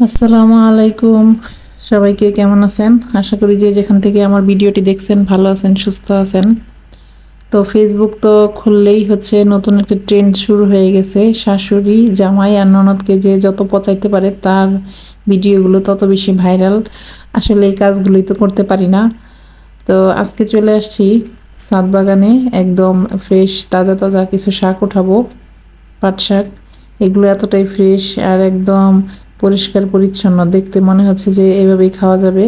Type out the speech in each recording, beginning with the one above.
আসসালামু আলাইকুম। সবাইকে কেমন আছেন? আশা করি যে যেখান থেকে আমার ভিডিওটি দেখছেন ভালো আছেন, সুস্থ আছেন। তো ফেসবুক তো খুললেই হচ্ছে নতুন একটা ট্রেন্ড শুরু হয়ে গেছে। শাশুড়ি, জামাই আর ননদকে যে যত পচাইতে পারে তার ভিডিওগুলো তত বেশি ভাইরাল। আসলে এই কাজগুলোই তো করতে পারি না। তো আজকে চলে আসছি সাত বাগানে একদম ফ্রেশ তাজা তাজা কিছু শাক উঠাবো, পাট শাক। এগুলো এতটাই ফ্রেশ আর একদম পরিষ্কার, পরিচ্ছন্ন। দেখতে মনে হচ্ছে যে এভাবেই খাওয়া যাবে।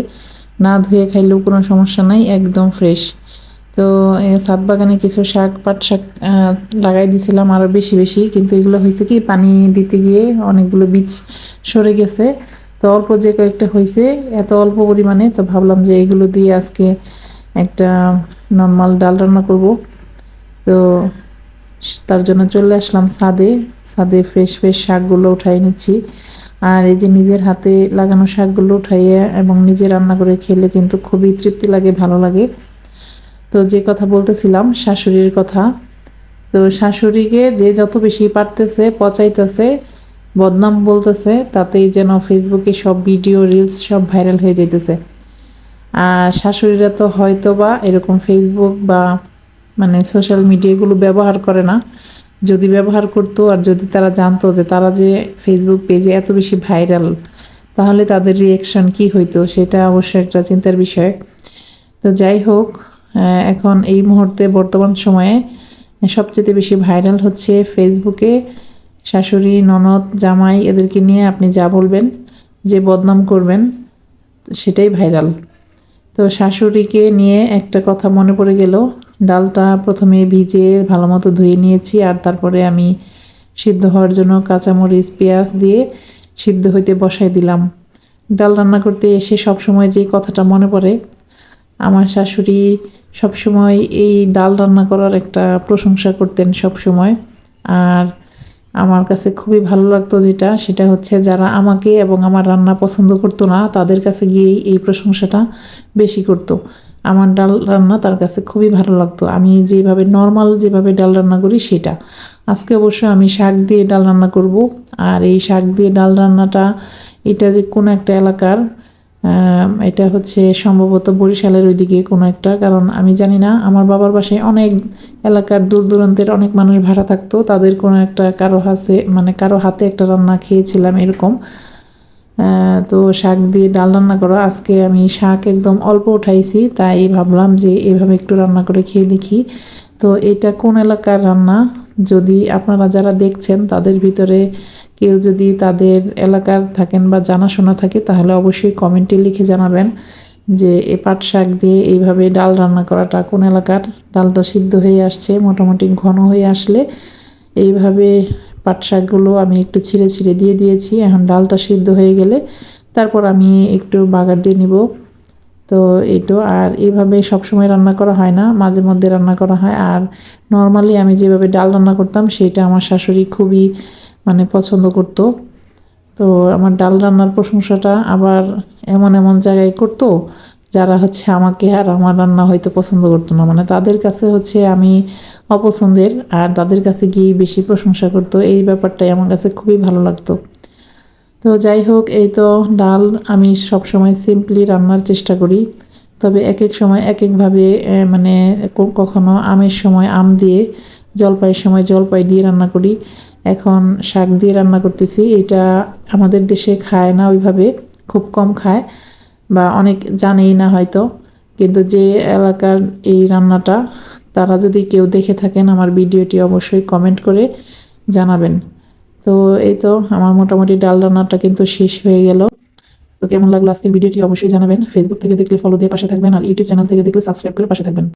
না ধুয়ে খাইলেও কোনো সমস্যা নাই, একদম ফ্রেশ। তো ছাদ বাগানে কিছু শাক, পাট শাক লাগাই দিয়েছিলাম আরও বেশি বেশি। কিন্তু এগুলো হয়েছে কি, পানি দিতে গিয়ে অনেকগুলো বীজ সরে গেছে। তো অল্প যে কয়েকটা হয়েছে, এত অল্প পরিমাণে, তো ভাবলাম যে এগুলো দিয়ে আজকে একটা নর্মাল ডাল রান্না করব। তো, তার জন্য চলে আসলাম ছাদে। ছাদে ফ্রেশ ফ্রেশ শাকগুলো উঠাই নিচ্ছি। আর এই যে নিজের হাতে লাগানো শাকগুলো উঠাইয়ে এবং নিজে রান্না করে খেলে কিন্তু খুবই তৃপ্তি লাগে, ভালো লাগে। তো যে কথা বলতেছিলাম, শাশুড়ির কথা, তো শাশুড়িকে যে যত বেশি পারতেছে, পচাইতেছে, বদনাম বলতেছে, তাতেই যেন ফেসবুকে সব ভিডিও রিলস সব ভাইরাল হয়ে যাইতেছে। আর শাশুড়িরা তো হয়তো বা এরকম ফেসবুক বা মানে সোশ্যাল মিডিয়াগুলো ব্যবহার করে না। যদি ব্যবহার করতো আর যদি তারা জানতো যে তারা যে ফেসবুক পেজে এত বেশি ভাইরাল তাহলে তাদের রিয়েকশন কি হইতো? সেটা অবশ্যই একটা চিন্তার বিষয়। তো যাই হোক এখন এই মুহূর্তে বর্তমান সময়ে সবচেয়ে বেশি ভাইরাল হচ্ছে ফেসবুকে শাশুড়ি, ননদ, জামাই এদেরকে নিয়ে আপনি যা বলবেন, যে বদনাম করবেন, সেটাই ভাইরাল তো শাশুড়িকে নিয়ে একটা কথা মনে পড়ে গেল ডালটা প্রথমে ভিজে ভালো মতো ধুয়ে নিয়েছি আর তারপরে আমি সিদ্ধ হওয়ার জন্য কাঁচামরিচ, পেঁয়াজ দিয়ে সিদ্ধ হইতে বসাই দিলাম। ডাল রান্না করতে এসে সব সময় যে কথাটা মনে পড়ে, আমার শাশুড়ি সবসময় এই ডাল রান্না করার একটা প্রশংসা করতেন সব সময় আর আমার কাছে খুবই ভালো লাগতো যেটা, সেটা হচ্ছে যারা আমাকে এবং আমার রান্না পছন্দ করতো না, তাদের কাছে গিয়েই এই প্রশংসাটা বেশি করতো। আমার ডাল রান্না তার কাছে খুবই ভালো লাগতো। আমি যেভাবে নর্মাল যেভাবে ডাল রান্না করি সেটা। আজকে অবশ্য আমি শাক দিয়ে ডাল রান্না করব। আর এই শাক দিয়ে ডাল রান্নাটা, এটা যে কোনো একটা এলাকার এটা হচ্ছে সম্ভবত বরিশালের ওইদিকে কোনো একটা। কারণ আমি জানি না, আমার বাবার বাসায় অনেক এলাকার দূর দূরান্তের অনেক মানুষ ভাড়া থাকতো। তাদের কোনো একটা কারও হাতে মানে কারও হাতে একটা রান্না খেয়েছিলাম এরকম। তো শাক দিয়ে ডাল রান্না করো। আজকে আমি শাক একদম অল্প উঠাইছি, তাই ভাবলাম যে এভাবে একটু রান্না করে খেয়ে দেখি। তো এটা কোন এলাকার রান্না? যদি আপনারা যারা দেখছেন, তাদের ভিতরে কেউ যদি তাদের এলাকার থাকেন বা জানাশোনা থাকে, তাহলে অবশ্যই কমেন্টে লিখে জানাবেন যে এ পাট শাক দিয়ে এইভাবে ডাল রান্না করাটা কোন এলাকার? ডালটা সিদ্ধ হয়ে আসছে, মোটামুটি ঘন হয়ে আসলে এইভাবে পাট শাকগুলো আমি একটু ছিঁড়ে ছিঁড়ে দিয়ে দিয়েছি। এখন ডালটা সিদ্ধ হয়ে গেলে তারপর আমি একটু বাগার দিয়ে নিব। তো এই আর এইভাবে সবসময় রান্না করা হয় না, মাঝে মধ্যে রান্না করা হয়। আর নর্মালি আমি যেভাবে ডাল রান্না করতাম সেটা আমার শাশুড়ি খুবই মানে পছন্দ করতো। তো আমার ডাল রান্নার প্রশংসাটা আবার এমন এমন জায়গায় করতো যারা হচ্ছে আমাকে আর আমার রান্না হয়তো পছন্দ করতো না মানে তাদের কাছে হচ্ছে আমি অপছন্দের আর তাদের কাছে গিয়ে বেশি প্রশংসা করতো। এই ব্যাপারটাই আমার কাছে খুবই ভালো লাগতো। তো যাই হোক, এই তো ডাল আমি সব সময় সিম্পলি রান্নার চেষ্টা করি। তবে এক এক সময় এক একভাবে মানে কখনো আমের সময় আম দিয়ে, জলপাইয়ের সময় জলপাই দিয়ে রান্না করি। এখন শাক দিয়ে রান্না করতেছি। এটা আমাদের দেশে খায় না ওইভাবে, খুব কম খায়। বা অনেক জানেই না হয়তো, কিন্তু যে এলাকার এই রান্নাটা তারা যদি কেউ দেখে থাকেন, আমার ভিডিওটি অবশ্যই কমেন্ট করে জানাবেন। তো এই তো আমার মোটামুটি ডাল রান্নাটা কিন্তু শেষ হয়ে গেল। তো কেমন লাগল আজকের ভিডিওটি অবশ্যই জানাবেন। ফেসবুক থেকে দেখলে ফলো দিয়ে পাশে থাকবেন আর ইউটিউব চ্যানেল থেকে দেখলে সাবস্ক্রাইব করে পাশে থাকবেন।